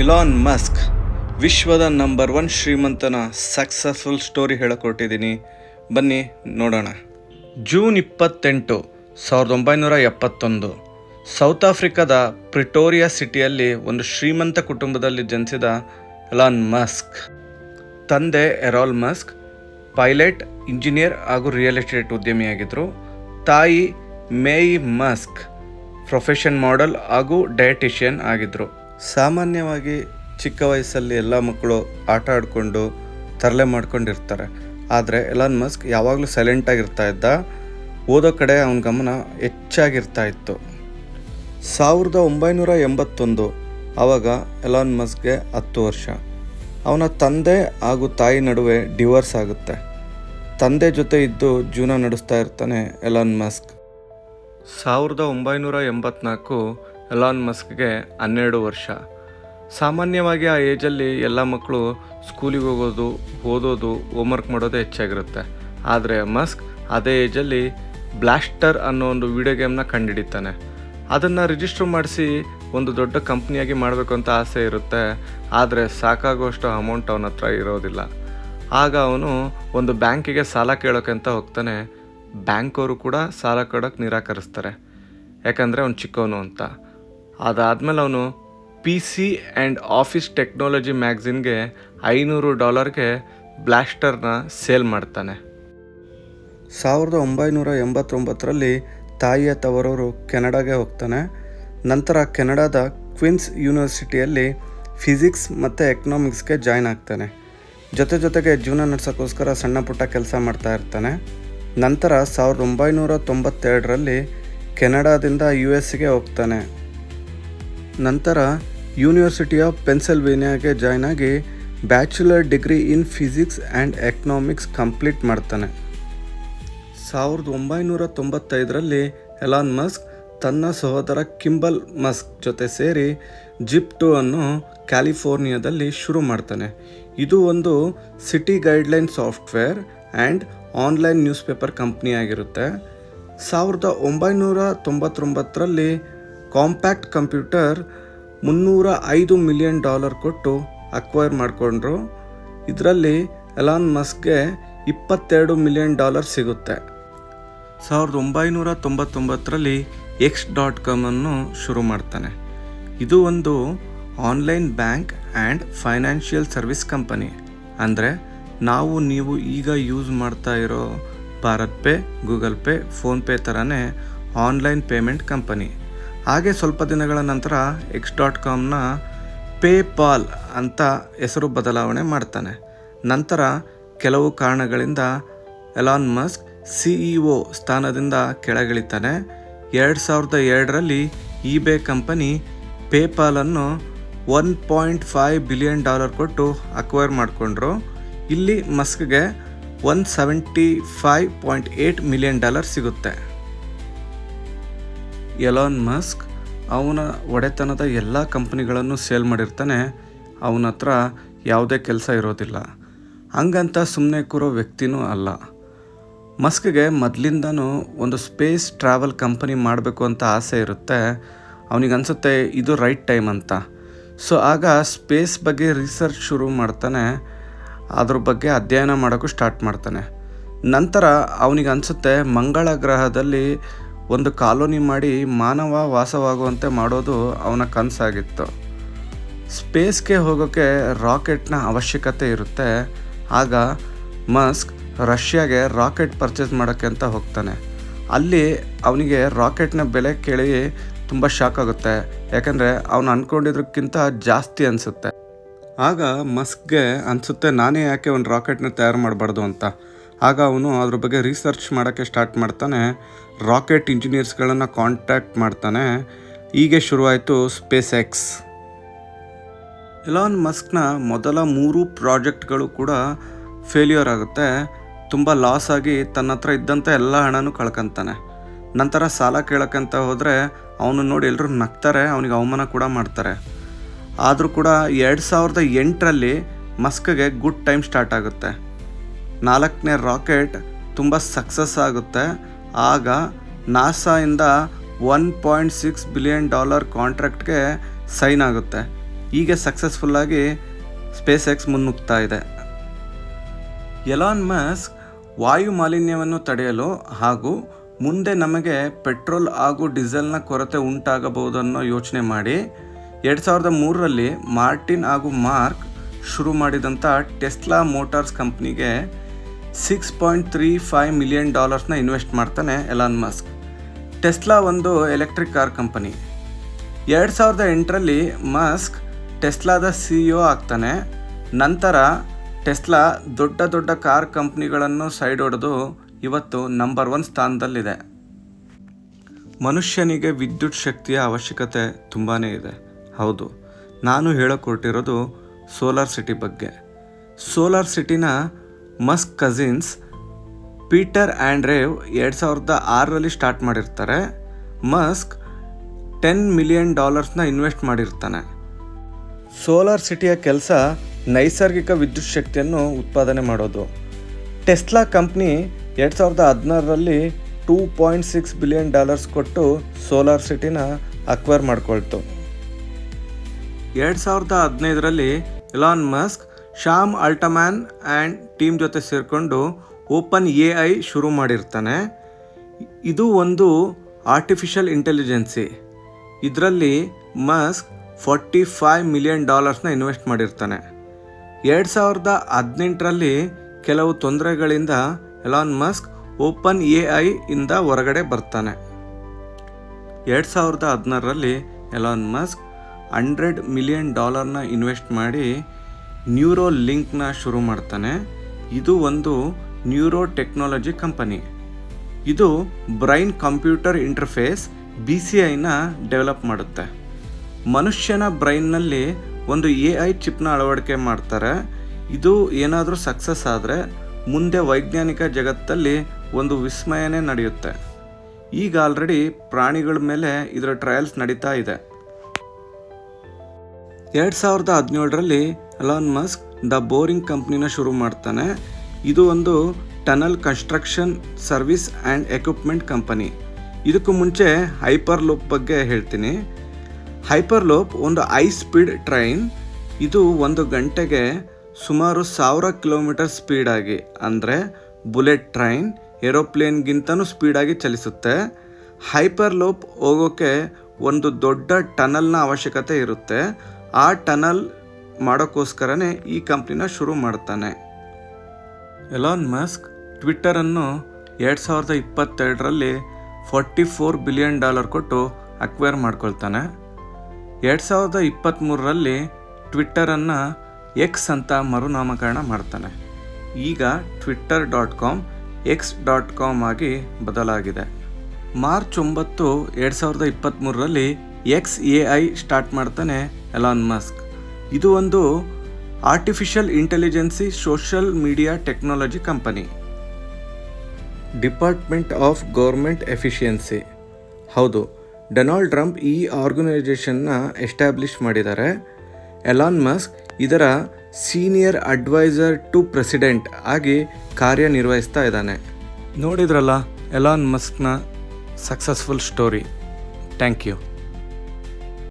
Elon Musk ವಿಶ್ವದ number one ಶ್ರೀಮಂತನ successful story ಹೇಳಕೊಟ್ಟಿದ್ದೀನಿ. ಬನ್ನಿ ನೋಡೋಣ. ಜೂನ್ ಇಪ್ಪತ್ತೆಂಟು, ಸಾವಿರದ ಒಂಬೈನೂರ ಎಪ್ಪತ್ತೊಂದು. ಸೌತ್ ಆಫ್ರಿಕಾದ ಪ್ರಿಟೋರಿಯಾ ಸಿಟಿಯಲ್ಲಿ ಒಂದು ಶ್ರೀಮಂತ ಕುಟುಂಬದಲ್ಲಿ ಜನಿಸಿದ ಎಲಾನ್ ಮಸ್ಕ್. ತಂದೆ ಎರಾಲ್ ಮಸ್ಕ್, ಪೈಲಟ್, ಇಂಜಿನಿಯರ್ ಹಾಗೂ ರಿಯಲ್ ಎಸ್ಟೇಟ್ ಉದ್ಯಮಿಯಾಗಿದ್ದರು ತಾಯಿ ಮೇಯಿ ಮಸ್ಕ್, ಪ್ರೊಫೆಷನ್ ಮಾಡೆಲ್ ಹಾಗೂ ಡಯಟಿಷಿಯನ್ ಆಗಿದ್ದರು ಸಾಮಾನ್ಯವಾಗಿ ಚಿಕ್ಕ ವಯಸ್ಸಲ್ಲಿ ಎಲ್ಲ ಮಕ್ಕಳು ಆಟ ಆಡಿಕೊಂಡು ತರಲೆ ಮಾಡ್ಕೊಂಡಿರ್ತಾರೆ. ಆದರೆ ಎಲಾನ್ ಮಸ್ಕ್ ಯಾವಾಗಲೂ ಸೈಲೆಂಟಾಗಿರ್ತಾ ಇದ್ದ, ಓದೋ ಕಡೆ ಅವನ ಗಮನ ಹೆಚ್ಚಾಗಿರ್ತಾ ಇತ್ತು. ಸಾವಿರದ ಒಂಬೈನೂರ ಎಂಬತ್ತೊಂದು, ಆವಾಗ ಎಲಾನ್ ಮಸ್ಕ್ಗೆ ಹತ್ತು ವರ್ಷ. ಅವನ ತಂದೆ ಹಾಗೂ ತಾಯಿ ನಡುವೆ ಡಿವೋರ್ಸ್ ಆಗುತ್ತೆ. ತಂದೆ ಜೊತೆ ಇದ್ದು ಜೀವನ ನಡೆಸ್ತಾ ಇರ್ತಾನೆ ಎಲಾನ್ ಮಸ್ಕ್ ಸಾವಿರದ ಒಂಬೈನೂರ ಎಂಬತ್ನಾಲ್ಕು ಎಲಾನ್ ಮಸ್ಕ್ಗೆ ಹನ್ನೆರಡು ವರ್ಷ. ಸಾಮಾನ್ಯವಾಗಿ ಆ ಏಜಲ್ಲಿ ಎಲ್ಲ ಮಕ್ಕಳು ಸ್ಕೂಲಿಗೆ ಹೋಗೋದು, ಓದೋದು ಹೋಮ್ವರ್ಕ್ ಮಾಡೋದೇ ಹೆಚ್ಚಾಗಿರುತ್ತೆ. ಆದರೆ ಮಸ್ಕ್ ಅದೇ ಏಜಲ್ಲಿ ಬ್ಲಾಸ್ಟರ್ ಅನ್ನೋ ಒಂದು ವಿಡಿಯೋ ಗೇಮ್ನ ಕಂಡುಹಿಡಿತಾನೆ ಅದನ್ನು ರಿಜಿಸ್ಟರ್ ಮಾಡಿಸಿ ಒಂದು ದೊಡ್ಡ ಕಂಪ್ನಿಯಾಗಿ ಮಾಡಬೇಕು ಅಂತ ಆಸೆ ಇರುತ್ತೆ. ಆದರೆ ಸಾಕಾಗುವಷ್ಟು ಅಮೌಂಟ್ ಅವನ ಹತ್ರ ಇರೋದಿಲ್ಲ. ಆಗ ಅವನು ಒಂದು ಬ್ಯಾಂಕಿಗೆ ಸಾಲ ಕೇಳೋಕೆ ಅಂತ ಹೋಗ್ತಾನೆ. ಬ್ಯಾಂಕ್ ಅವರು ಕೂಡ ಸಾಲ ಕೊಡೋಕೆ ನಿರಾಕರಿಸ್ತಾರೆ. ಯಾಕಂದರೆ ಅವನು ಚಿಕ್ಕವನು ಅಂತ. ಅದಾದಮೇಲೆ ಅವನು P C and office technology ಮ್ಯಾಗ್ಝಿನ್ಗೆ ಐನೂರು ಡಾಲರ್ಗೆ ಬ್ಲಾಸ್ಟರ್ನ ಸೇಲ್ ಮಾಡ್ತಾನೆ. ಸಾವಿರದ ಒಂಬೈನೂರ ಎಂಬತ್ತೊಂಬತ್ತರಲ್ಲಿ ತಾಯಿಯ ತವರವರು ಕೆನಡಾಗೆ ಹೋಗ್ತಾನೆ. ನಂತರ ಕೆನಡಾದ ಕ್ವಿನ್ಸ್ ಯೂನಿವರ್ಸಿಟಿಯಲ್ಲಿ ಫಿಸಿಕ್ಸ್ ಮತ್ತು ಎಕನಾಮಿಕ್ಸ್ಗೆ ಜಾಯ್ನ್ ಆಗ್ತಾನೆ. ಜೊತೆ ಜೊತೆಗೆ ಜೀವನ ನಡೆಸೋಕ್ಕೋಸ್ಕರ ಸಣ್ಣ ಪುಟ್ಟ ಕೆಲಸ ಮಾಡ್ತಾ ಇರ್ತಾನೆ. ನಂತರ ಸಾವಿರದ ಒಂಬೈನೂರ ತೊಂಬತ್ತೆರಡರಲ್ಲಿ ಕೆನಡಾದಿಂದ ಯು ಎಸ್ಗೆ ಹೋಗ್ತಾನೆ. ನಂತರ ಯೂನಿವರ್ಸಿಟಿ ಆಫ್ ಪೆನ್ಸಿಲ್ವೇನಿಯಾಗೆ ಜಾಯ್ನ್ ಆಗಿ bachelor degree in physics and economics complete ಮಾಡ್ತಾನೆ. ಸಾವಿರದ ಒಂಬೈನೂರ ತೊಂಬತ್ತೈದರಲ್ಲಿ ಎಲಾನ್ ಮಸ್ಕ್ ತನ್ನ ಸಹೋದರ ಕಿಂಬಲ್ ಮಸ್ಕ್ ಜೊತೆ ಸೇರಿ ಜಿಪ್ ಟು ಅನ್ನು ಕ್ಯಾಲಿಫೋರ್ನಿಯಾದಲ್ಲಿ ಶುರು ಮಾಡ್ತಾನೆ. ಇದು ಒಂದು city guideline software and online newspaper ಕಂಪ್ನಿಯಾಗಿರುತ್ತೆ ಸಾವಿರದ ಒಂಬೈನೂರ ತೊಂಬತ್ತೊಂಬತ್ತರಲ್ಲಿ ಕಾಂಪ್ಯಾಕ್ಟ್ ಕಂಪ್ಯೂಟರ್ ಮುನ್ನೂರ ಐದು ಮಿಲಿಯನ್ ಡಾಲರ್ ಕೊಟ್ಟು ಅಕ್ವೈರ್ ಮಾಡಿಕೊಂಡ್ರು. ಇದರಲ್ಲಿ ಎಲಾನ್ ಮಸ್ಕ್ಗೆ ಇಪ್ಪತ್ತೆರಡು ಮಿಲಿಯನ್ ಡಾಲರ್ ಸಿಗುತ್ತೆ. ಸಾವಿರದ ಒಂಬೈನೂರ ತೊಂಬತ್ತೊಂಬತ್ತರಲ್ಲಿ ಎಕ್ಸ್ ಡಾಟ್ ಕಾಮನ್ನು ಶುರು ಮಾಡ್ತಾನೆ. ಇದು ಒಂದು online bank and financial service company. ಅಂದರೆ ನಾವು ನೀವು ಈಗ ಯೂಸ್ ಮಾಡ್ತಾ ಇರೋ Bharat pay, Google pay PhonePe ಥರನೇ ಆನ್ಲೈನ್ ಪೇಮೆಂಟ್ ಕಂಪನಿ. ಹಾಗೆ ಸ್ವಲ್ಪ ದಿನಗಳ ನಂತರ ಎಕ್ಸ್ ಡಾಟ್ ಕಾಮ್ನ ಪೇಪಾಲ್ ಅಂತ ಹೆಸರು ಬದಲಾವಣೆ ಮಾಡ್ತಾನೆ. ನಂತರ ಕೆಲವು ಕಾರಣಗಳಿಂದ ಎಲಾನ್ ಮಸ್ಕ್ ಸಿಇಒ ಸ್ಥಾನದಿಂದ ಕೆಳಗಿಳಿತಾನೆ. ಎರಡು ಸಾವಿರದ ಎರಡರಲ್ಲಿ eBay company ಪೇಪಾಲನ್ನು one point five billion dollar ಕೊಟ್ಟು ಅಕ್ವೈರ್ ಮಾಡಿಕೊಂಡ್ರು. ಇಲ್ಲಿ ಮಸ್ಕ್ಗೆ one seventy five point eight million dollar ಸಿಗುತ್ತೆ. ಎಲಾನ್ ಮಸ್ಕ್ ಅವನ ಒಡೆತನದ ಎಲ್ಲ ಕಂಪ್ನಿಗಳನ್ನು ಸೇಲ್ ಮಾಡಿರ್ತಾನೆ. ಅವನ ಹತ್ರ ಯಾವುದೇ ಕೆಲಸ ಇರೋದಿಲ್ಲ. ಹಂಗಂತ ಸುಮ್ಮನೆ ಕೂರೋ ವ್ಯಕ್ತಿನೂ ಅಲ್ಲ. ಮಸ್ಕ್ಗೆ ಮೊದಲಿಂದನೂ ಒಂದು ಸ್ಪೇಸ್ ಟ್ರಾವೆಲ್ ಕಂಪನಿ ಮಾಡಬೇಕು ಅಂತ ಆಸೆ ಇರುತ್ತೆ. ಅವನಿಗೆ ಅನಿಸುತ್ತೆ ಇದು ರೈಟ್ ಟೈಮ್ ಅಂತ. ಸೊ ಆಗ ಸ್ಪೇಸ್ ಬಗ್ಗೆ ರಿಸರ್ಚ್ ಶುರು ಮಾಡ್ತಾನೆ. ಅದ್ರ ಬಗ್ಗೆ ಅಧ್ಯಯನ ಮಾಡೋಕ್ಕೂ ಸ್ಟಾರ್ಟ್ ಮಾಡ್ತಾನೆ. ನಂತರ ಅವನಿಗೆ ಅನಿಸುತ್ತೆ ಮಂಗಳ ಗ್ರಹದಲ್ಲಿ ಒಂದು ಕಾಲೋನಿ ಮಾಡಿ ಮಾನವ ವಾಸವಾಗುವಂತೆ ಮಾಡೋದು ಅವನ ಕನಸಾಗಿತ್ತು. ಸ್ಪೇಸ್ಗೆ ಹೋಗೋಕ್ಕೆ ರಾಕೆಟ್ನ ಅವಶ್ಯಕತೆ ಇರುತ್ತೆ. ಆಗ ಮಸ್ಕ್ ರಷ್ಯಾಗೆ ರಾಕೆಟ್ ಪರ್ಚೇಸ್ ಮಾಡೋಕ್ಕೆ ಅಂತ ಹೋಗ್ತಾನೆ. ಅಲ್ಲಿ ಅವನಿಗೆ ರಾಕೆಟ್ನ ಬೆಲೆ ಕೇಳಿ ತುಂಬ ಶಾಕ್ ಆಗುತ್ತೆ. ಯಾಕಂದರೆ ಅವನು ಅಂದ್ಕೊಂಡಿದ್ದಕ್ಕಿಂತ ಜಾಸ್ತಿ ಅನಿಸುತ್ತೆ. ಆಗ ಮಸ್ಕ್ಗೆ ಅನಿಸುತ್ತೆ, ನಾನೇ ಯಾಕೆ ಒಂದು ರಾಕೆಟ್ನ ತಯಾರು ಮಾಡಬಾರ್ದು ಅಂತ. ಆಗ ಅವನು ಅದ್ರ ಬಗ್ಗೆ ರಿಸರ್ಚ್ ಮಾಡೋಕ್ಕೆ ಸ್ಟಾರ್ಟ್ ಮಾಡ್ತಾನೆ. ರಾಕೆಟ್ ಇಂಜಿನಿಯರ್ಸ್ಗಳನ್ನು ಕಾಂಟ್ಯಾಕ್ಟ್ ಮಾಡ್ತಾನೆ. ಹೀಗೆ ಶುರುವಾಯಿತು ಸ್ಪೇಸ್ ಎಕ್ಸ್ ಎಲಾನ್ ಮಸ್ಕ್ನ ಮೊದಲ ಮೂರು ಪ್ರಾಜೆಕ್ಟ್ಗಳು ಕೂಡ ಫೇಲ್ಯೂರ್ ಆಗುತ್ತೆ. ತುಂಬ ಲಾಸ್ ಆಗಿ ತನ್ನ ಹತ್ರ ಇದ್ದಂಥ ಎಲ್ಲ ಹಣನೂ ಕಳ್ಕೊತಾನೆ. ನಂತರ ಸಾಲ ಕೇಳೋಕ್ಕಂತ ಹೋದರೆ ಅವನು ನೋಡಿ ಎಲ್ಲರೂ ನಗ್ತಾರೆ, ಅವನಿಗೆ ಅವಮಾನ ಕೂಡ ಮಾಡ್ತಾರೆ. ಆದರೂ ಕೂಡ ಎರಡು ಸಾವಿರದ ಎಂಟರಲ್ಲಿ ಮಸ್ಕ್ಗೆ ಗುಡ್ ಟೈಮ್ ಸ್ಟಾರ್ಟ್ ಆಗುತ್ತೆ. ನಾಲ್ಕನೇ ರಾಕೆಟ್ ತುಂಬ ಸಕ್ಸಸ್ ಆಗುತ್ತೆ. ಆಗ ನಾಸಾಯಿಂದ one point six billion dollar ಕಾಂಟ್ರಾಕ್ಟ್ಗೆ sign ಆಗುತ್ತೆ. ಹೀಗೆ ಸಕ್ಸಸ್ಫುಲ್ಲಾಗಿ ಸ್ಪೇಸ್ ಎಕ್ಸ್ ಮುನ್ನುಗ್ತಾ ಇದೆ. ಎಲಾನ್ ಮಸ್ಕ್ ವಾಯು ಮಾಲಿನ್ಯವನ್ನು ತಡೆಯಲು ಹಾಗೂ ಮುಂದೆ ನಮಗೆ ಪೆಟ್ರೋಲ್ ಹಾಗೂ ಡೀಸೆಲ್ನ ಕೊರತೆ ಉಂಟಾಗಬಹುದು ಅನ್ನೋ ಯೋಚನೆ ಮಾಡಿ ಎರಡು ಸಾವಿರದ ಮೂರರಲ್ಲಿ ಮಾರ್ಟಿನ್ ಹಾಗೂ ಮಾರ್ಕ್ ಶುರು ಮಾಡಿದಂಥ ಟೆಸ್ಲಾ ಮೋಟಾರ್ಸ್ ಕಂಪ್ನಿಗೆ six point three five million ಡಾಲರ್ಸ್ನ invest ಮಾಡ್ತಾನೆ ಎಲಾನ್ ಮಸ್ಕ್ ಟೆಸ್ಲಾ ಒಂದು ಎಲೆಕ್ಟ್ರಿಕ್ ಕಾರ್ ಕಂಪನಿ ಎರಡು ಸಾವಿರದ ಎಂಟರಲ್ಲಿ ಮಸ್ಕ್ ಟೆಸ್ಲಾದ ಸಿ ಇ ಆಗ್ತಾನೆ. ನಂತರ ಟೆಸ್ಲಾ ದೊಡ್ಡ ದೊಡ್ಡ ಕಾರ್ ಕಂಪ್ನಿಗಳನ್ನು ಸೈಡ್ ಹೊಡೆದು ಇವತ್ತು ನಂಬರ್ ಒನ್ ಸ್ಥಾನದಲ್ಲಿದೆ. ಮನುಷ್ಯನಿಗೆ ವಿದ್ಯುತ್ ಶಕ್ತಿಯ ಅವಶ್ಯಕತೆ ತುಂಬಾ ಇದೆ. ಹೌದು, ನಾನು ಹೇಳಿಕೊಟ್ಟಿರೋದು ಸೋಲಾರ್ ಸಿಟಿ ಬಗ್ಗೆ. Solar ಸಿಟಿನ Musk cousins, Peter and Rive ಎರಡು ಸಾವಿರದ ಆರರಲ್ಲಿ ಸ್ಟಾರ್ಟ್ ಮಾಡಿರ್ತಾರೆ. ಮಸ್ಕ್ ಟೆನ್ ಮಿಲಿಯನ್ ಡಾಲರ್ಸ್ನ ಇನ್ವೆಸ್ಟ್ ಮಾಡಿರ್ತಾನೆ. ಸೋಲಾರ್ ಸಿಟಿಯ ಕೆಲಸ ನೈಸರ್ಗಿಕ ವಿದ್ಯುತ್ ಶಕ್ತಿಯನ್ನು ಉತ್ಪಾದನೆ ಮಾಡೋದು. ಟೆಸ್ಲಾ ಕಂಪ್ನಿ ಎರಡು ಸಾವಿರದ ಹದಿನಾರರಲ್ಲಿ two point six billion dollars ಕೊಟ್ಟು ಸೋಲಾರ್ ಸಿಟಿನ ಅಕ್ವೈರ್ ಮಾಡಿಕೊಳ್ತು. ಎರಡು ಸಾವಿರದ ಹದಿನೈದರಲ್ಲಿ Elon Musk Sam Altman and team ಜೊತೆ ಸೇರಿಕೊಂಡು ಓಪನ್ ಎ ಐ ಶುರು ಮಾಡಿರ್ತಾನೆ. ಇದು ಒಂದು ಆರ್ಟಿಫಿಷಿಯಲ್ ಇಂಟೆಲಿಜೆನ್ಸಿ. ಇದರಲ್ಲಿ ಮಸ್ಕ್ ಫಾರ್ಟಿ ಫೈವ್ ಮಿಲಿಯನ್ ಡಾಲರ್ಸ್ನ ಇನ್ವೆಸ್ಟ್ ಮಾಡಿರ್ತಾನೆ. ಎರಡು ಸಾವಿರದ ಹದಿನೆಂಟರಲ್ಲಿ ಕೆಲವು ತೊಂದರೆಗಳಿಂದ Elon Musk open A I ಇಂದ ಹೊರಗಡೆ ಬರ್ತಾನೆ. ಎರಡು ಸಾವಿರದ ಹದಿನಾರರಲ್ಲಿ ಎಲಾನ್ ಮಸ್ಕ್ ಹಂಡ್ರೆಡ್ ಮಿಲಿಯನ್ ಡಾಲರ್ನ ಇನ್ವೆಸ್ಟ್ ಮಾಡಿ ನ್ಯೂರೋ ಲಿಂಕ್ನ ಶುರು ಮಾಡ್ತಾನೆ. ಇದು ಒಂದು ನ್ಯೂರೋ ಟೆಕ್ನಾಲಜಿ ಕಂಪನಿ. ಇದು brain computer interface B C ಐನ ಡೆವಲಪ್ ಮಾಡುತ್ತೆ. ಮನುಷ್ಯನ ಬ್ರೈನ್ನಲ್ಲಿ ಒಂದು ಎ ಐ ಚಿಪ್ನ ಅಳವಡಿಕೆ ಮಾಡ್ತಾರೆ. ಇದು ಏನಾದರೂ ಸಕ್ಸಸ್ ಆದರೆ ಮುಂದೆ ವೈಜ್ಞಾನಿಕ ಜಗತ್ತಲ್ಲಿ ಒಂದು ವಿಸ್ಮಯನೇ ನಡೆಯುತ್ತೆ. ಈಗ ಆಲ್ರೆಡಿ ಪ್ರಾಣಿಗಳ ಮೇಲೆ ಇದರ ಟ್ರಯಲ್ಸ್ ನಡೀತಾ ಇದೆ. ಎರಡು ಸಾವಿರದ ಹದಿನೇಳರಲ್ಲಿ ಅಲಾನ್ ಮಸ್ಕ್ ದ ಬೋರಿಂಗ್ ಕಂಪ್ನಿನ ಶುರು ಮಾಡ್ತಾನೆ. ಇದು ಒಂದು tunnel construction service and equipment company ಇದಕ್ಕೂ ಮುಂಚೆ ಹೈಪರ್ ಲೂಪ್ ಬಗ್ಗೆ ಹೇಳ್ತೀನಿ. ಹೈಪರ್ ಲೂಪ್ ಒಂದು ಹೈ ಸ್ಪೀಡ್ ಟ್ರೈನ್ ಇದು ಒಂದು ಗಂಟೆಗೆ ಸುಮಾರು ಸಾವಿರ ಕಿಲೋಮೀಟರ್ ಸ್ಪೀಡಾಗಿ ಅಂದರೆ ಬುಲೆಟ್ ಟ್ರೈನ್ ಏರೋಪ್ಲೇನ್ಗಿಂತನೂ ಸ್ಪೀಡಾಗಿ ಚಲಿಸುತ್ತೆ. ಹೈಪರ್ ಲೂಪ್ ಹೋಗೋಕ್ಕೆ ಒಂದು ದೊಡ್ಡ ಟನಲ್ನ ಅವಶ್ಯಕತೆ ಇರುತ್ತೆ. ಆ ಟನಲ್ ಮಾಡೋಕ್ಕೋಸ್ಕರನೇ ಈ ಕಂಪ್ನಿನ ಶುರು ಮಾಡ್ತಾನೆ. ಎಲಾನ್ ಮಸ್ಕ್ ಟ್ವಿಟ್ಟರನ್ನು ಎರಡು ಸಾವಿರದ ಇಪ್ಪತ್ತೆರಡರಲ್ಲಿ ಫಾರ್ಟಿ ಫೋರ್ ಬಿಲಿಯನ್ ಡಾಲರ್ ಕೊಟ್ಟು ಅಕ್ವೈರ್ ಮಾಡ್ಕೊಳ್ತಾನೆ. ಎರಡು ಸಾವಿರದ ಇಪ್ಪತ್ತ್ಮೂರರಲ್ಲಿ ಟ್ವಿಟ್ಟರನ್ನು ಎಕ್ಸ್ ಅಂತ ಮರುನಾಮಕರಣ ಮಾಡ್ತಾನೆ. ಈಗ Twitter dot com X dot com ಆಗಿ ಬದಲಾಗಿದೆ. ಮಾರ್ಚ್ ಒಂಬತ್ತು ಎರಡು ಸಾವಿರದ ಇಪ್ಪತ್ತ್ಮೂರರಲ್ಲಿ ಎಕ್ಸ್ ಎ ಐ ಸ್ಟಾರ್ಟ್ ಮಾಡ್ತಾನೆ ಎಲಾನ್ ಮಸ್ಕ್ ಇದು ಒಂದು artificial intelligence social media technology company department of government efficiency ಹೌದು ಡೊನಾಲ್ಡ್ ಟ್ರಂಪ್ ಈ ಆರ್ಗನೈಸೇಷನ್ನ ಎಸ್ಟಾಬ್ಲಿಷ್ ಮಾಡಿದ್ದಾರೆ. ಎಲಾನ್ ಮಸ್ಕ್ ಇದರ ಸೀನಿಯರ್ ಅಡ್ವೈಸರ್ ಟು ಪ್ರೆಸಿಡೆಂಟ್ ಆಗಿ ಕಾರ್ಯನಿರ್ವಹಿಸ್ತಾ ಇದ್ದಾನೆ. ನೋಡಿದ್ರಲ್ಲ ಎಲಾನ್ ಮಸ್ಕ್ನ ಸಕ್ಸಸ್ಫುಲ್ ಸ್ಟೋರಿ ಥ್ಯಾಂಕ್ ಯು